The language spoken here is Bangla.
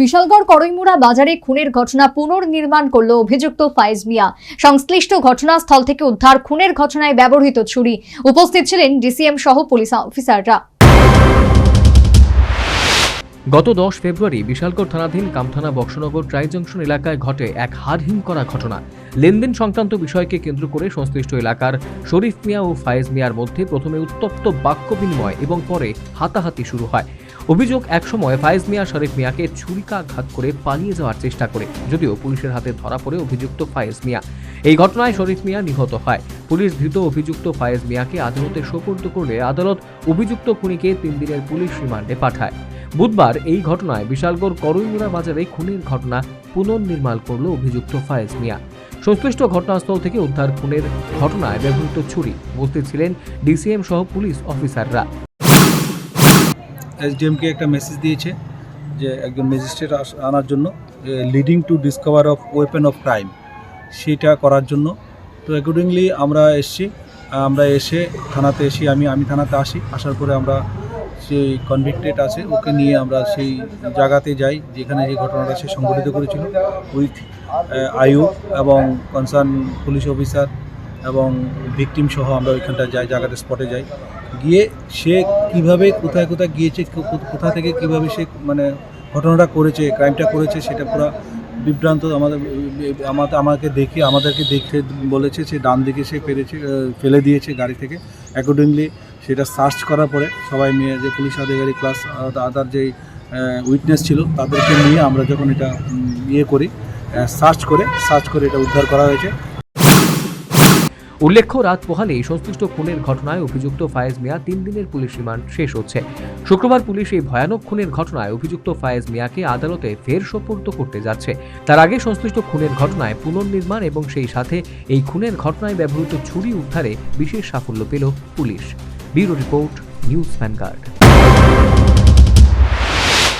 বিশালগড় করইমুড়া বাজারে খুনের ঘটনা পুনর্নির্মাণ করল অভিযুক্ত ফাইজ মিয়া। সংশ্লিষ্ট ঘটনাস্থল থেকে উদ্ধার খুনের ঘটনায় ব্যবহৃত ছুরি। উপস্থিত ছিলেন ডিসিএম সহ পুলিশ অফিসাররা। গত দশ ফেব্রুয়ারি বিশালগড় থানাধীন কামথানা বক্সনগর ট্রাই জংশন এলাকায় ঘটে এক হাড়হিম করা ঘটনা। লেনদেন সংক্রান্ত বিষয়কে কেন্দ্র করে সংশ্লিষ্ট এলাকার শরীফ মিয়া ও ফায়েজ মিয়ার মধ্যে প্রথমে উত্তপ্ত বাক্য বিনিময় এবং পরে হাতাহাতি শুরু হয়। অভিযোগ একসময় ফায়েজ মিয়া শরীফ মিয়াকে ছুরিকাঘাত করে পালিয়ে যাওয়ার চেষ্টা করে, যদিও পুলিশের হাতে ধরা পড়ে অভিযুক্ত ফায়েজ মিয়া। এই ঘটনায় শরীফ মিয়া নিহত হয়। পুলিশ ধৃত অভিযুক্ত ফায়েজ মিয়াকে আদালতে সোপর্দ করলে আদালত অভিযুক্ত খুনিকে তিন দিনের পুলিশ রিমান্ডে পাঠায়। বুধবার এই ঘটনায় বিশালগড় করইমুড়া বাজারে খুনের ঘটনা পুনর্নির্মাণ করল অভিযুক্ত ফায়েজ মিয়া। সংশ্লিষ্ট ঘটনাস্থল থেকে উদ্ধার খুনের ঘটনায় ব্যবহৃত ছুরি। উপস্থিত ছিলেন ডিসিএম সহ পুলিশ অফিসাররা। এসডিএমকে একটা মেসেজ দিয়েছে যে একজন ম্যাজিস্ট্রেট আনার জন্য leading to discover of weapon of crime সেটা করার জন্য। তো অ্যাকর্ডিংলি আমরা এসছি, আমরা এসে থানাতে এসে আমি আমি থানাতে আসি, আসার পরে আমরা সেই কনভিক্টেড আছে, ওকে নিয়ে আমরা সেই জায়গাতে যাই, যেখানে যে ঘটনাটা সে সংঘটিত করেছিল উইথ আয়ু এবং কনসার্ন পুলিশ অফিসার এবং ভিকটিম সহ আমরা ওইখানটা যাই, জায়গাটা স্পটে যাই। গিয়ে সে কীভাবে, কোথায় কোথায় গিয়েছে কোথা থেকে কীভাবে সে মানে ঘটনাটা করেছে ক্রাইমটা করেছে, সেটা পুরো বিভ্রান্ত আমাদের আমাদের, আমাকে দেখে, আমাদেরকে দেখে বলেছে, সে ডান দিকে সে পেরেছে ফেলে দিয়েছে গাড়ি থেকে। অ্যাকর্ডিংলি সেটা সার্চ করার পরে সবাই মিলে যে পুলিশ আধিকারিক প্লাস আদার যে উইটনেস ছিল, তাদেরকে নিয়ে আমরা যখন এটা ইয়ে করি সার্চ করে সার্চ করে এটা উদ্ধার করা হয়েছে। উল্লেখ্য, রাত পোহালেই সংশ্লিষ্ট খুনের ঘটনায় অভিযুক্ত ফায়েজ মিয়া তিন দিনের পুলিশ রিমান্ড শেষ হচ্ছে। শুক্রবার পুলিশ এই ভয়ানক খুনের ঘটনায় অভিযুক্ত ফায়েজ মিয়াকে আদালতে ফের সোপর্দ করতে যাচ্ছে। তার আগে সংশ্লিষ্ট খুনের ঘটনায় পুনর্নির্মাণ এবং সেই সাথে এই খুনের ঘটনায় ব্যবহৃত ছুরি উদ্ধারে বিশেষ সাফল্য পেল police. Bureau report, news Vanguard.